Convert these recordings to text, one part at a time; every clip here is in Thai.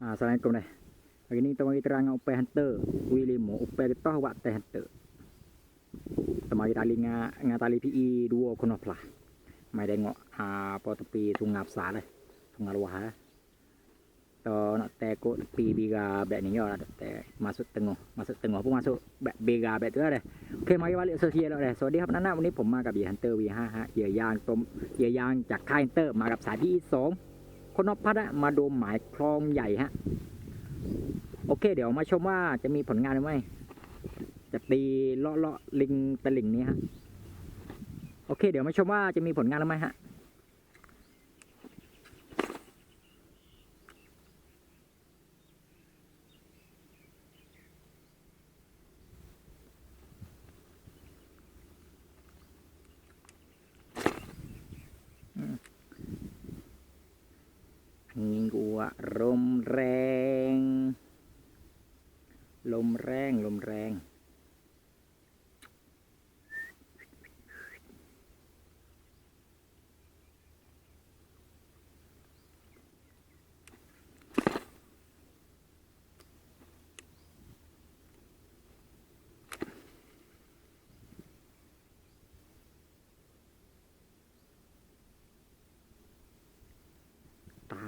Ah, Assalamualaikum deh. Hari ni kita mari terang upai hunter. Wi limo upai getah wak teh hunter. Kita mari tali ngah ngah tali PE 2 kono plah. Mai tengok ha apa tepi sungai besar deh. Sungai luar eh. To nak tekuk tepi biga bek ni yo lah te masuk tengah. Masuk tengah pun masuk bek biga bek tu lah deh. Okey mari balik sosial dah deh. สวัสดีครับนันนะวันนี้ผมมากับบีฮันเตอร์ V5 ฮะเหยื่อยางต้มเหยื่อยางจากค่ายฮันเตอร์มากับสายที่สองค นนพพัฒน์อะมาดูหมายคลองใหญ่ฮะ โอเค เดี๋ยวมาชมว่าจะมีผลงานหรือไม่จะตีเลาะเลาะลิงตะลิงนี้ฮะ โอเค เดี๋ยวมาชมว่าจะมีผลงานหรือไม่ฮะ กูอะลมแรง ลมแรง ลมแรง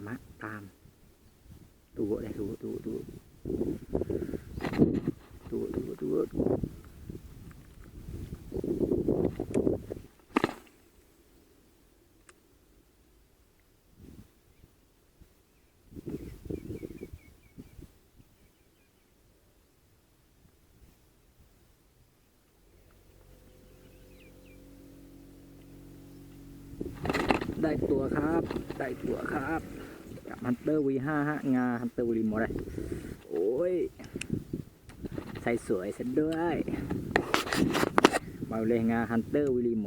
ามะตามดูเลยดูดูดูดูดูดูได้ตัวครับ ได้ตัวครับ กับฮันเตอร์ V5 ฮะงาฮันเตอร์วีโมเลยโอ้ย ใส่สวยซะด้วย มาเลยงาฮันเตอร์วรีโม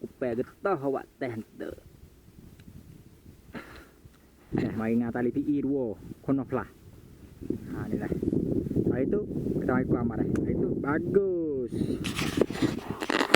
อุปแปกต่อหวัดแต่ฮันเตอร์มางา tali PE duo kono plah nah ini lah nah itu kita main kuam ada itu bagus